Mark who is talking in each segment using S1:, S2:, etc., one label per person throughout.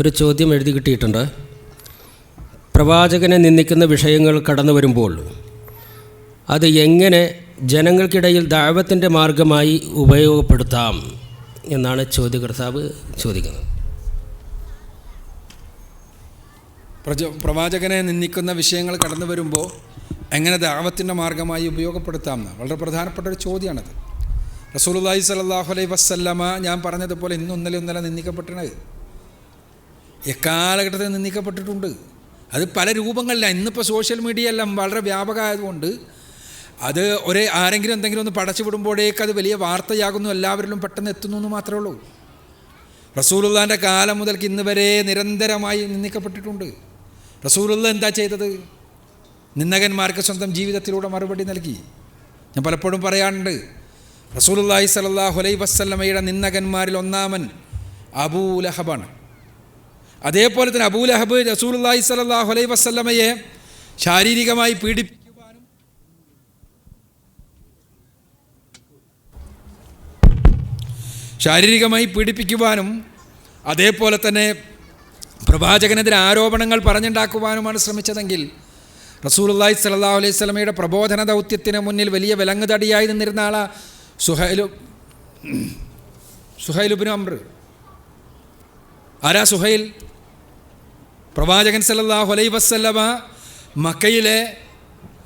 S1: ഒരു ചോദ്യം എഴുതി കിട്ടിയിട്ടുണ്ട്. പ്രവാചകനെ നിന്ദിക്കുന്ന വിഷയങ്ങൾ കടന്നു വരുമ്പോൾ അത് എങ്ങനെ ജനങ്ങൾക്കിടയിൽ ദാവത്തിന്റെ മാർഗമായി ഉപയോഗപ്പെടുത്താം എന്നാണ് ചോദ്യകർത്താവ് ചോദിക്കുന്നത്.
S2: പ്രജ പ്രവാചകനെ നിന്ദിക്കുന്ന വിഷയങ്ങൾ കടന്നു വരുമ്പോൾ എങ്ങനെ ദാവത്തിന്റെ മാർഗമായി ഉപയോഗപ്പെടുത്താം? എന്ന് വളരെ പ്രധാനപ്പെട്ട ഒരു ചോദ്യമാണത്. റസൂലുള്ളാഹി സ്വല്ലല്ലാഹു അലൈ വസല്ലമ ഞാൻ പറഞ്ഞതുപോലെ ഇന്നും ഇന്നലെ ഇന്നലെ നിന്ദിക്കപ്പെട്ടിട്ടുണ്ട് എക്കാലഘട്ടത്തിൽ നിന്ദിക്കപ്പെട്ടിട്ടുണ്ട്. അത് പല രൂപങ്ങളിലാണ് ഇന്നിപ്പോൾ സോഷ്യൽ മീഡിയ എല്ലാം വളരെ വ്യാപകമായതുകൊണ്ട് അത് ഒരേ ആരെങ്കിലും എന്തെങ്കിലും ഒന്ന് പടച്ചു വിടുമ്പോഴേക്ക് അത് വലിയ വാർത്തയാകുന്നു. എല്ലാവരിലും പെട്ടെന്ന് എത്തുന്നു എന്ന് മാത്രമേ ഉള്ളൂ. റസൂലുള്ളാന്റെ കാലം മുതൽക്ക് ഇന്ന് വരെ നിരന്തരമായി നിന്ദിക്കപ്പെട്ടിട്ടുണ്ട്. റസൂലുള്ള എന്താ ചെയ്തത്? നിന്ദകന്മാർക്ക് സ്വന്തം ജീവിതത്തിലൂടെ മറുപടി നൽകി. ഞാൻ പലപ്പോഴും പറയാറുണ്ട് റസൂലുള്ളാഹി സ്വല്ലല്ലാഹു അലൈഹി വസല്ലമയുടെ നിന്ദകന്മാരിൽ ഒന്നാമൻ അബൂ അബൂലഹബാണ് അതേപോലെ തന്നെ അബൂലഹബ് റസൂലുള്ളാഹി സ്വല്ലല്ലാഹു അലൈ വസ്ലമയെ ശാരീരികമായി പീഡിപ്പിക്കുവാനും ശാരീരികമായി പീഡിപ്പിക്കുവാനും അതേപോലെ തന്നെ പ്രവാചകനെതിരെ ആരോപണങ്ങൾ പറഞ്ഞുണ്ടാക്കുവാനുമാണ് ശ്രമിച്ചതെങ്കിൽ റസൂലുള്ളാഹി സ്വല്ലല്ലാഹു അലൈഹി സ്വലമയുടെ പ്രബോധന ദൗത്യത്തിന് മുന്നിൽ വലിയ വിലങ്ങുതടിയായി നിന്നിരുന്ന ആളാ സുഹൈലു സുഹൈലുബിനു അമ്ര. ആരാ സുഹൈൽ? പ്രവാചകൻ സല്ലല്ലാഹു അലൈ വസല്ലമ മക്കയിലെ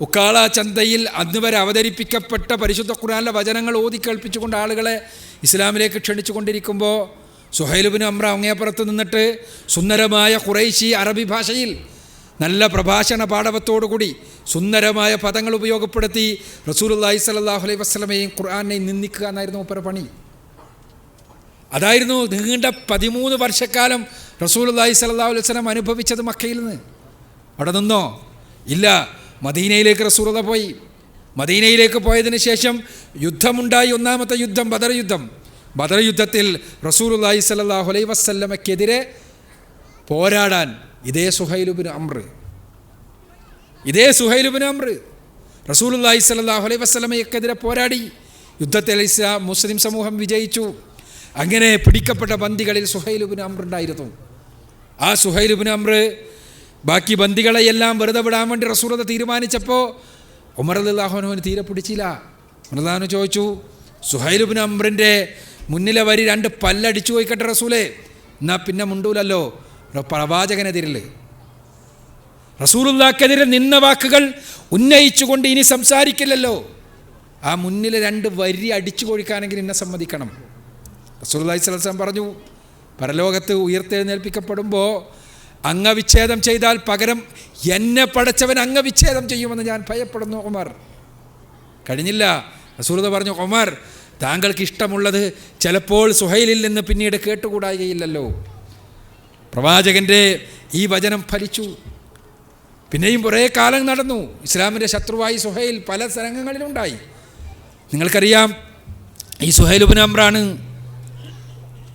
S2: ഉക്കാള ചന്തയിൽ അന്ന് വരെ അവതരിപ്പിക്കപ്പെട്ട പരിശുദ്ധ ഖുർആനിലെ വചനങ്ങൾ ഓതി കേൾപ്പിച്ചുകൊണ്ട് ആളുകളെ ഇസ്ലാമിലേക്ക് ക്ഷണിച്ചുകൊണ്ടിരിക്കുമ്പോൾ സുഹൈലുബിന് അമ്ര അങ്ങേപ്പുറത്ത് നിന്നിട്ട് സുന്ദരമായ ഖുറൈശി അറബി ഭാഷയിൽ നല്ല പ്രഭാഷണ പാഠവത്തോടുകൂടി സുന്ദരമായ പദങ്ങൾ ഉപയോഗപ്പെടുത്തി റസൂലുള്ളാഹി സലാഹു അലൈഹി വസ്ലമയും ഖുർആാനെയും നിന്ദിക്കുക എന്നായിരുന്നു ഒപ്പര പണി. അതായിരുന്നു നീണ്ട പതിമൂന്ന് വർഷക്കാലം റസൂലുള്ളാഹി സ്വല്ലല്ലാഹു അലൈഹി വസല്ലം അനുഭവിച്ചത് മക്കയിൽ നിന്ന്. അവിടെ നിന്നോ? ഇല്ല. മദീനയിലേക്ക് റസൂലത പോയി. മദീനയിലേക്ക് പോയതിന് ശേഷം യുദ്ധമുണ്ടായി. ഒന്നാമത്തെ യുദ്ധം ബദർ യുദ്ധം. ബദർ യുദ്ധത്തിൽ റസൂലുള്ളാഹി സ്വല്ലല്ലാഹു അലൈഹി വസ്ല്ലമയ്ക്കെതിരെ പോരാടാൻ ഇതേ സുഹൈലുബിൻ അമ്ര. ഇതേ സുഹൈലുബിൻ അമ്ര റസൂലുള്ളാഹി സ്വല്ലല്ലാഹു അലൈഹി വസ്ലമയ്ക്കെതിരെ പോരാടി. യുദ്ധത്തിൽ ഇസ്ലാം മുസ്ലിം സമൂഹം വിജയിച്ചു. അങ്ങനെ പിടിക്കപ്പെട്ട ബന്ദികളിൽ സുഹൈലുബിൻ അമ്രുണ്ടായിരുന്നു ആ സുഹൈലുബിൻ അമ്ര ബാക്കി ബന്ദികളെയെല്ലാം വെറുതെ വിടാൻ വേണ്ടി റസൂറത തീരുമാനിച്ചപ്പോൾ ഉമർ അല്ലാഹുനുവിന് തീരെ പിടിച്ചില്ല. ഉമർദാനു ചോദിച്ചു സുഹൈലുബിൻ അമ്രിന്റെ മുന്നിലെ വരി രണ്ട് പല്ലടിച്ചു പോയിക്കട്ടെ റസൂലേ എന്നാൽ പിന്നെ മുണ്ടൂലല്ലോ? പ്രവാചകനെതിരിൽ റസൂലുല്ലാക്കെതിരെ നിന്ന വാക്കുകൾ ഉന്നയിച്ചുകൊണ്ട് ഇനി സംസാരിക്കില്ലല്ലോ. ആ മുന്നിലെ രണ്ട് വരി അടിച്ചു കൊഴിക്കാനെങ്കിൽ എന്നെ സമ്മതിക്കണം. സ്വലം പറഞ്ഞു പരലോകത്ത് ഉയർത്തെഴുന്നേൽപ്പിക്കപ്പെടുമ്പോൾ അംഗവിച്ഛേദം ചെയ്താൽ പകരം എന്നെ പടച്ചവൻ അംഗവിച്ഛേദം ചെയ്യുമെന്ന് ഞാൻ ഭയപ്പെടുന്നു ഒമർ കഴിഞ്ഞില്ല. റസൂലത പറഞ്ഞു ഒമർ താങ്കൾക്ക് ഇഷ്ടമുള്ളത് ചിലപ്പോൾ സുഹൈലിൽ നിന്ന് പിന്നീട് കേട്ടുകൂടായികയില്ലല്ലോ. പ്രവാചകന്റെ ഈ വചനം ഫലിച്ചു. പിന്നെയും കുറേ കാലം നടന്നു. ഇസ്ലാമിന്റെ ശത്രുവായി സുഹൈൽ പല സ്ഥലങ്ങളിലുണ്ടായി. നിങ്ങൾക്കറിയാം ഈ സുഹൈലുബിൻ അമ്രാണ്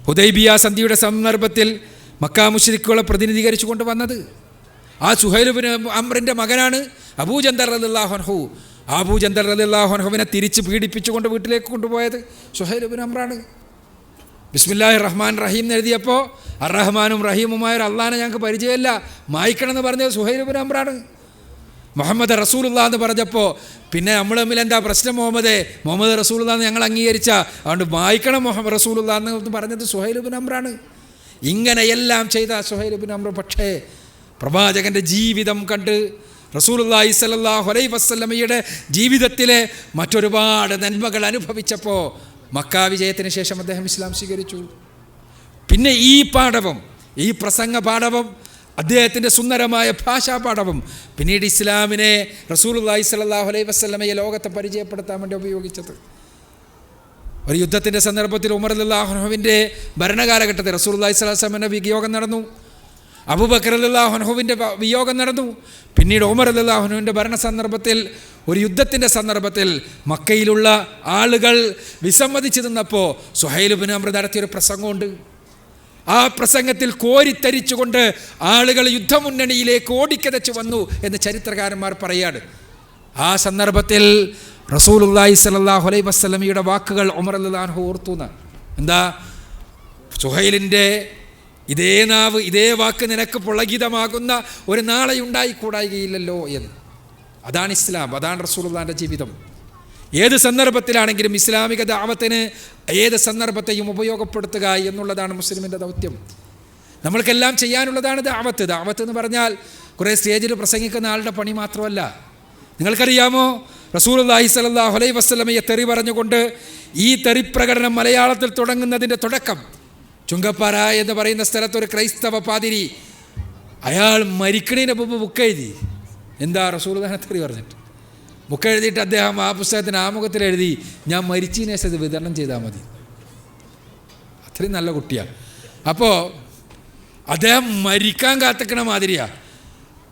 S2: ഹുദൈബിയ സന്ധിയുടെ സന്ദർഭത്തിൽ മക്കാ മുഷരിക്കുകളെ പ്രതിനിധീകരിച്ചു കൊണ്ട് വന്നത്. ആ സുഹൈലുബിന് അമ്രിന്റെ മകനാണ് അബൂജന്തർ അല്ലാഹുൻഹു അബൂജന്തർ അല്ലാഹുൻഹുവിനെ തിരിച്ച് പീഡിപ്പിച്ചുകൊണ്ട് വീട്ടിലേക്ക് കൊണ്ടുപോയത് സുഹൈലുബിൻ അമ്രാണ് ബിസ്മില്ലാഹി റഹ്മാൻ റഹീം എന്ന് എഴുതിയപ്പോൾ അറഹ്മാനും റഹീമുമായ ഒരു അള്ളാനെ ഞങ്ങൾക്ക് പരിചയമില്ല. മായ്ക്കണമെന്ന് പറഞ്ഞത് സുഹൈലുബിൻ അമ്രാണ് മുഹമ്മദ് റസൂലുള്ള എന്ന് പറഞ്ഞപ്പോൾ പിന്നെ നമ്മൾ തമ്മിൽ എന്താ പ്രശ്നം മുഹമ്മദേ? മുഹമ്മദ് റസൂലുള്ള ഞങ്ങൾ അംഗീകരിച്ച അതുകൊണ്ട് വായിക്കണം മുഹമ്മദ് റസൂലുള്ള എന്ന് പറഞ്ഞത് സുഹൈലുബിൻ അമ്രാണ്. ഇങ്ങനെയെല്ലാം ചെയ്ത സുഹൈലുബിൻ അമ്ര പക്ഷേ പ്രവാചകന്റെ ജീവിതം കണ്ട് റസൂലുള്ളാഹി സ്വല്ലല്ലാഹു അലൈഹി വസല്ലമയുടെ ജീവിതത്തിലെ മറ്റൊരുപാട് നന്മകൾ അനുഭവിച്ചപ്പോൾ മക്കാ വിജയത്തിന് ശേഷം അദ്ദേഹം ഇസ്ലാം സ്വീകരിച്ചു. പിന്നെ ഈ പാഠവും ഈ പ്രസംഗ പാഠവും അദ്ദേഹത്തിന്റെ സുന്ദരമായ ഭാഷാപാഠവും പിന്നീട് ഇസ്ലാമിനെ റസൂലുള്ളാഹി സ്വല്ലല്ലാഹു അലൈഹി വസ്ലമയെ ലോകത്തെ പരിചയപ്പെടുത്താൻ വേണ്ടി ഉപയോഗിച്ചത്. ഒരു യുദ്ധത്തിന്റെ സന്ദർഭത്തിൽ ഉമർ അല്ലാഹുനഹുവിന്റെ ഭരണകാലഘട്ടത്തിൽ സ്വല്ലല്ലാഹു അലൈഹി വസല്ലമയുടെ വിയോഗം നടന്നു. അബൂബക്കർ അല്ലാഹുനഹുവിന്റെ വിയോഗം നടന്നു. പിന്നീട് ഉമർ അല്ലാഹുനുവിന്റെ ഭരണ സന്ദർഭത്തിൽ ഒരു യുദ്ധത്തിന്റെ സന്ദർഭത്തിൽ മക്കയിലുള്ള ആളുകൾ വിസമ്മതിച്ചു നിന്നപ്പോൾ സുഹൈലുബിൻ അമൃത നടത്തിയൊരു പ്രസംഗമുണ്ട്. ആ പ്രസംഗത്തിൽ കോരിത്തരിച്ചുകൊണ്ട് ആളുകൾ യുദ്ധമുന്നണിയിലേക്ക് ഓടിക്കതച്ച് വന്നു എന്ന് ചരിത്രകാരന്മാർ പറയാണ്. ആ സന്ദർഭത്തിൽ റസൂലുല്ലായി സ്വല്ലല്ലാഹു അലൈഹി വസല്ലമയുടെ വാക്കുകൾ ഉമർ അല്ലാഹു ഓർത്തുന്ന എന്താ? സുഹൈലിന്റെ ഇതേ നാവ് ഇതേ വാക്ക് നിനക്ക് പുളകിതമാകുന്ന ഒരു നാളെ ഉണ്ടായിക്കൂടായികയില്ലല്ലോ എന്ന്. അതാണ് ഇസ്ലാം അതാണ് റസൂലുള്ളാന്റെ ജീവിതം. ഏത് സന്ദർഭത്തിലാണെങ്കിലും ഇസ്ലാമിക ദാവത്തിന് ഏത് സന്ദർഭത്തെയും ഉപയോഗപ്പെടുത്തുക എന്നുള്ളതാണ് മുസ്ലിമിന്റെ ദൗത്യം. നമ്മൾക്കെല്ലാം ചെയ്യാനുള്ളതാണ് ദാവത്ത്. ദാവത്ത് എന്ന് പറഞ്ഞാൽ കുറേ സ്റ്റേജിൽ പ്രസംഗിക്കുന്ന ആളുടെ പണി മാത്രമല്ല. നിങ്ങൾക്കറിയാമോ? റസൂൽ അള്ളാഹി സലാഹു അലൈ വസ്ലമയെ തെറി പറഞ്ഞുകൊണ്ട് ഈ തെറി പ്രകടനം മലയാളത്തിൽ തുടങ്ങുന്നതിന്റെ തുടക്കം. ചുങ്കപ്പാറ എന്ന് പറയുന്ന സ്ഥലത്തൊരു ക്രൈസ്തവ പാതിരി അയാൾ മരിക്കണതിന് മുമ്പ് ബുക്ക് എഴുതി എന്താ റസൂൽ തെറി പറഞ്ഞിട്ട്? ബുക്ക് എഴുതിയിട്ട് അദ്ദേഹം ആ പുസ്തകത്തിന് ആമുഖത്തിൽ എഴുതി ഞാൻ മരിച്ചതിന് ഇത് വിതരണം ചെയ്താൽ മതി. അത്രയും നല്ല കുട്ടിയാണ് അപ്പോൾ അദ്ദേഹം മരിക്കാൻ കാത്തിക്കണ മാതിരിയാണ്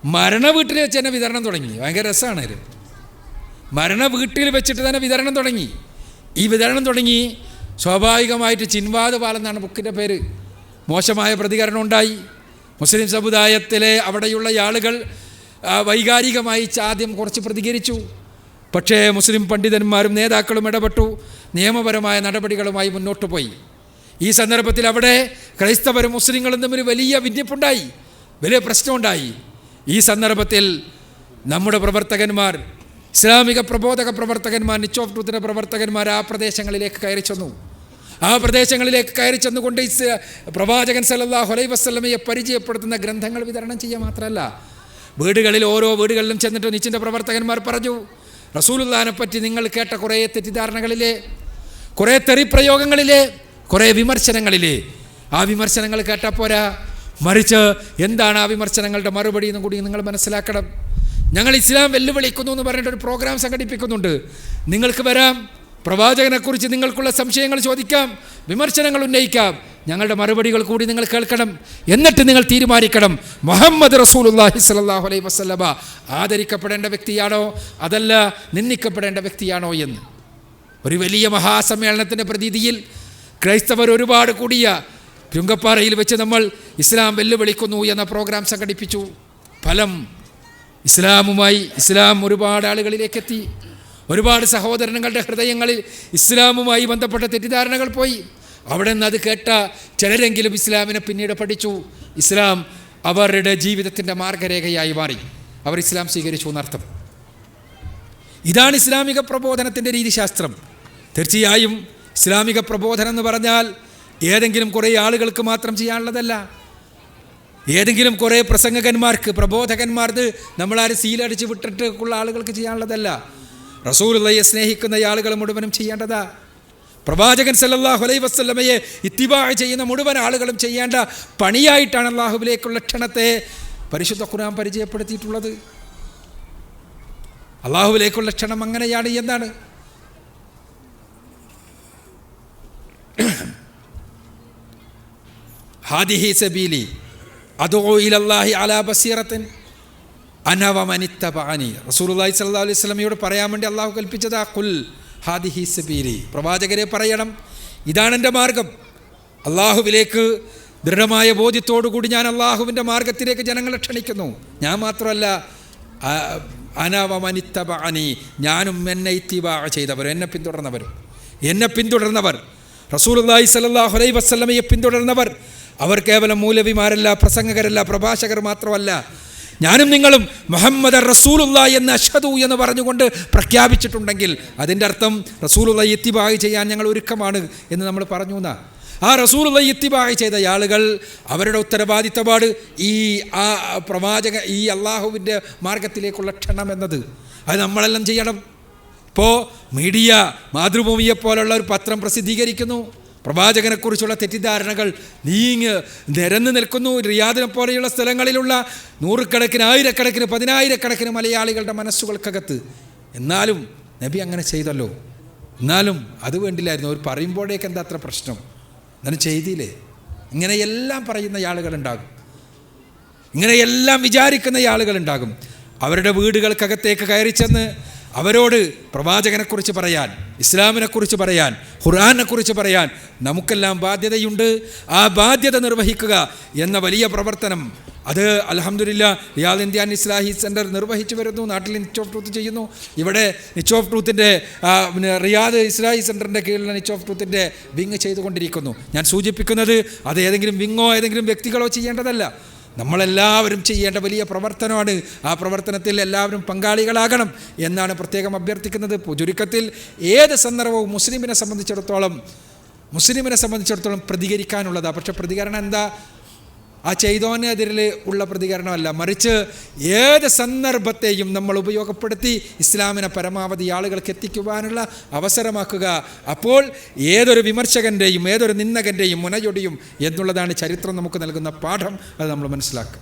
S2: മരണ വീട്ടിൽ വെച്ച് തന്നെ വിതരണം തുടങ്ങി. ഭയങ്കര രസമാണ് ഇത്. മരണ വീട്ടിൽ വെച്ചിട്ട് തന്നെ വിതരണം തുടങ്ങി. ഈ വിതരണം തുടങ്ങി സ്വാഭാവികമായിട്ട് ചിൻവാദ് പാലെന്നാണ് ബുക്കിന്റെ പേര്. മോശമായ പ്രതികരണം ഉണ്ടായി. മുസ്ലിം സമുദായത്തിലെ അവിടെയുള്ള ആളുകൾ വൈകാരികമായി ആദ്യം കുറച്ച് പ്രതികരിച്ചു. പക്ഷേ മുസ്ലിം പണ്ഡിതന്മാരും നേതാക്കളും ഇടപെട്ടു. നിയമപരമായ നടപടികളുമായി മുന്നോട്ട് പോയി. ഈ സന്ദർഭത്തിൽ അവിടെ ക്രൈസ്തവരും മുസ്ലിങ്ങളും തമ്മിൽ വലിയ വിന്യപ്പുണ്ടായി. വലിയ പ്രശ്നമുണ്ടായി. ഈ സന്ദർഭത്തിൽ നമ്മുടെ പ്രവർത്തകന്മാർ ഇസ്ലാമിക പ്രബോധക പ്രവർത്തകന്മാർ നിച്ച് ഓഫ് ട്രൂത്തിന്റെ പ്രവർത്തകന്മാർ ആ പ്രദേശങ്ങളിലേക്ക് കയറി ചെന്നു. ആ പ്രദേശങ്ങളിലേക്ക് കയറി ചെന്നുകൊണ്ട് പ്രവാചകൻ സല്ലല്ലാഹു അലൈഹി വസല്ലമയെ പരിചയപ്പെടുത്തുന്ന ഗ്രന്ഥങ്ങൾ വിതരണം ചെയ്യുക മാത്രമല്ല. വീടുകളിൽ ഓരോ വീടുകളിലും ചെന്നിട്ട് നിച്ചിന്റെ പ്രവർത്തകന്മാർ പറഞ്ഞു റസൂലുള്ളാനെ പറ്റി നിങ്ങൾ കേട്ട കുറേ തെറ്റിദ്ധാരണകളിലെ കുറേ തെറിപ്രയോഗങ്ങളിലെ കുറേ വിമർശനങ്ങളിലെ. ആ വിമർശനങ്ങൾ കേട്ടാൽ പോരാ. മറിച്ച് എന്താണ് ആ വിമർശനങ്ങളുടെ മറുപടി എന്നും കൂടി നിങ്ങൾ മനസ്സിലാക്കണം. ഞങ്ങൾ ഇസ്ലാം വെല്ലുവിളിക്കുന്നു എന്ന് പറഞ്ഞിട്ട് ഒരു പ്രോഗ്രാം സംഘടിപ്പിക്കുന്നുണ്ട്. നിങ്ങൾക്ക് വരാം. പ്രവാചകനെക്കുറിച്ച് നിങ്ങൾക്കുള്ള സംശയങ്ങൾ ചോദിക്കാം വിമർശനങ്ങൾ ഉന്നയിക്കാം. ഞങ്ങളുടെ മറുപടികൾ കൂടി നിങ്ങൾ കേൾക്കണം. എന്നിട്ട് നിങ്ങൾ തീരുമാനിക്കണം. മുഹമ്മദ് റസൂലുല്ലാഹി സ്വല്ലല്ലാഹു അലൈഹി വസല്ലമ ആദരിക്കപ്പെടേണ്ട വ്യക്തിയാണോ? അതല്ല നിന്ദിക്കപ്പെടേണ്ട വ്യക്തിയാണോ എന്ന്. ഒരു വലിയ മഹാസമ്മേളനത്തിന്റെ പ്രതീതിയിൽ ക്രൈസ്തവർ ഒരുപാട് കൂടിയ ചുങ്കപ്പാറയിൽ വെച്ച് നമ്മൾ ഇസ്ലാം വെല്ലുവിളിക്കുന്നു എന്ന പ്രോഗ്രാം സംഘടിപ്പിച്ചു. ഫലം ഇസ്ലാമുമായി ഇസ്ലാം ഒരുപാട് ആളുകളിലേക്ക് എത്തി ഒരുപാട് സഹോദരങ്ങളുടെ ഹൃദയങ്ങളിൽ ഇസ്ലാമുമായി ബന്ധപ്പെട്ട തെറ്റിദ്ധാരണകൾ പോയി. അവിടെ നിന്ന് അത് കേട്ട ചിലരെങ്കിലും ഇസ്ലാമിനെ പിന്നീട് പഠിച്ചു. ഇസ്ലാം അവരുടെ ജീവിതത്തിന്റെ മാർഗരേഖയായി മാറി. അവർ ഇസ്ലാം സ്വീകരിച്ചു എന്നർത്ഥം. ഇതാണ് ഇസ്ലാമിക പ്രബോധനത്തിന്റെ രീതിശാസ്ത്രം. തീർച്ചയായും ഇസ്ലാമിക പ്രബോധനം എന്ന് പറഞ്ഞാൽ ഏതെങ്കിലും കുറേ ആളുകൾക്ക് മാത്രം ചെയ്യാനുള്ളതല്ല. ഏതെങ്കിലും കുറേ പ്രസംഗകന്മാർക്ക് പ്രബോധകന്മാർക്ക് നമ്മളാരും സീലടിച്ച് വിട്ടിട്ടുള്ള ആളുകൾക്ക് ചെയ്യാനുള്ളതല്ല. റസൂലുള്ളയെ സ്നേഹിക്കുന്ന ആളുകൾ മുഴുവനും ചെയ്യേണ്ടതാ. പ്രവാചകൻ സല്ലല്ലാഹു അലൈഹി വസ്ലമയെ ഇത്തിബാ ചെയ്യുന്ന മുഴുവൻ ആളുകളും ചെയ്യേണ്ട പണിയായിട്ടാണ് അള്ളാഹുവിലേക്കുള്ള ക്ഷണത്തെ പരിശുദ്ധ ഖുർആൻ പരിചയപ്പെടുത്തിയിട്ടുള്ളത്. അള്ളാഹുവിലേക്കുള്ള ക്ഷണം അങ്ങനെയാണ് എന്നാണ്. ഹാദിഹി സബീലി അതോ ഇലല്ലാഹി അലാ ബസീറത്തിൻ അനവമനിത്തബാനി റസൂലുള്ളാഹി സല്ലാ അലൈഹി സ്വലമയോട് പറയാൻ വേണ്ടി അള്ളാഹു കൽപ്പിച്ചതാ കുൽ ഹാദിഹി സബീരി പ്രവാചകരെ പറയണം. ഇതാണ് എന്റെ മാർഗം. അള്ളാഹുവിലേക്ക് ദൃഢമായ ബോധ്യത്തോടു കൂടി ഞാൻ അള്ളാഹുവിന്റെ മാർഗത്തിലേക്ക് ജനങ്ങളെ ക്ഷണിക്കുന്നു. ഞാൻ മാത്രമല്ല അനവമനിത്തപാനി ഞാനും എന്നെ ഇത്തിബാ ചെയ്തവരും എന്നെ പിന്തുടർന്നവരും. എന്നെ പിന്തുടർന്നവർ. റസൂലുള്ളാഹി സല്ലാഹു അലൈഹി വസ്ലമയെ പിന്തുടർന്നവർ. അവർ കേവലം മൂലവിമാരല്ല പ്രസംഗകരല്ല പ്രഭാഷകർ മാത്രമല്ല ഞാനും നിങ്ങളും മുഹമ്മദ് റസൂലുള്ള എന്ന് അഷദു എന്ന് പറഞ്ഞുകൊണ്ട് പ്രഖ്യാപിച്ചിട്ടുണ്ടെങ്കിൽ അതിന്റെ അർത്ഥം റസൂലുള്ള ഇത്തിബായി ചെയ്യാൻ ഞങ്ങൾ ഒരുക്കമാണ് എന്ന് നമ്മൾ പറഞ്ഞു എന്നാ. ആ റസൂലുള്ള ഇത്തിബായി ചെയ്ത ആളുകൾ അവരുടെ ഉത്തരവാദിത്തപാട് ഈ ആ പ്രവാചക ഈ അള്ളാഹുവിന്റെ മാർഗത്തിലേക്കുള്ള ക്ഷണം എന്നത്. അത് നമ്മളെല്ലാം ചെയ്യണം. ഇപ്പോൾ മീഡിയ മാതൃഭൂമിയെപ്പോലുള്ള ഒരു പത്രം പ്രസിദ്ധീകരിക്കുന്നു. പ്രവാചകനെക്കുറിച്ചുള്ള തെറ്റിദ്ധാരണകൾ നീങ്ങ് നിരന്ന് നിൽക്കുന്നു. റിയാദിനെ പോലെയുള്ള സ്ഥലങ്ങളിലുള്ള നൂറുകണക്കിന് ആയിരക്കണക്കിന് പതിനായിരക്കണക്കിന് മലയാളികളുടെ മനസ്സുകൾക്കകത്ത്. എന്നാലും നബി അങ്ങനെ ചെയ്തല്ലോ. എന്നാലും അത് വേണ്ടില്ലായിരുന്നു. അവർ പറയുമ്പോഴേക്ക് എന്താ അത്ര പ്രശ്നം? എന്നാലും ചെയ്തില്ലേ? ഇങ്ങനെയെല്ലാം പറയുന്ന ആളുകളുണ്ടാകും. ഇങ്ങനെയെല്ലാം വിചാരിക്കുന്ന ആളുകളുണ്ടാകും. അവരുടെ വീടുകൾക്കകത്തേക്ക് കയറി ചെന്ന് അവരോട് പ്രവാചകനെക്കുറിച്ച് പറയാൻ ഇസ്ലാമിനെക്കുറിച്ച് പറയാൻ ഖുർആാനെക്കുറിച്ച് പറയാൻ നമുക്കെല്ലാം ബാധ്യതയുണ്ട്. ആ ബാധ്യത നിർവഹിക്കുക എന്ന വലിയ പ്രവർത്തനം അത് അലഹമില്ല റിയാദ് ഇന്ത്യൻ ഇസ്ലാഹി സെന്റർ നിർവഹിച്ചു വരുന്നു നാട്ടിൽ നിച്ച് ഓഫ് ട്രൂത്ത് ചെയ്യുന്നു. ഇവിടെ നിച്ച് ഓഫ് ട്രൂത്തിന്റെ റിയാദ് ഇസ്ലാഹി സെന്ററിന്റെ കീഴിലുള്ള നിച്ച് ഓഫ് ട്രൂത്തിന്റെ വിങ് ചെയ്തുകൊണ്ടിരിക്കുന്നു. ഞാൻ സൂചിപ്പിക്കുന്നത് അത് ഏതെങ്കിലും വിങ്ങോ ഏതെങ്കിലും വ്യക്തികളോ ചെയ്യേണ്ടതല്ല. നമ്മളെല്ലാവരും ചെയ്യേണ്ട വലിയ പ്രവർത്തനമാണ്. ആ പ്രവർത്തനത്തിൽ എല്ലാവരും പങ്കാളികളാകണം എന്നാണ് പ്രത്യേകം അഭ്യർത്ഥിക്കുന്നത്. ചുരുക്കത്തിൽ ഏത് സന്ദർഭവും മുസ്ലിമിനെ സംബന്ധിച്ചിടത്തോളം മുസ്ലിമിനെ സംബന്ധിച്ചിടത്തോളം പ്രതികരിക്കാനുള്ളതാണ് പക്ഷേ പ്രതികരണം എന്താ? ആ ചെയ്തോനെതിരിൽ ഉള്ള പ്രതികരണമല്ല. മറിച്ച് ഏത് സന്ദർഭത്തെയും നമ്മൾ ഉപയോഗപ്പെടുത്തി ഇസ്ലാമിനെ പരമാവധി ആളുകൾക്ക് എത്തിക്കുവാനുള്ള അവസരമാക്കുക. അപ്പോൾ ഏതൊരു വിമർശകന്റെയും ഏതൊരു നിന്ദകന്റെയും മുനയൊടിയും എന്നുള്ളതാണ് ചരിത്രം നമുക്ക് നൽകുന്ന പാഠം. അത് നമ്മൾ മനസ്സിലാക്കുക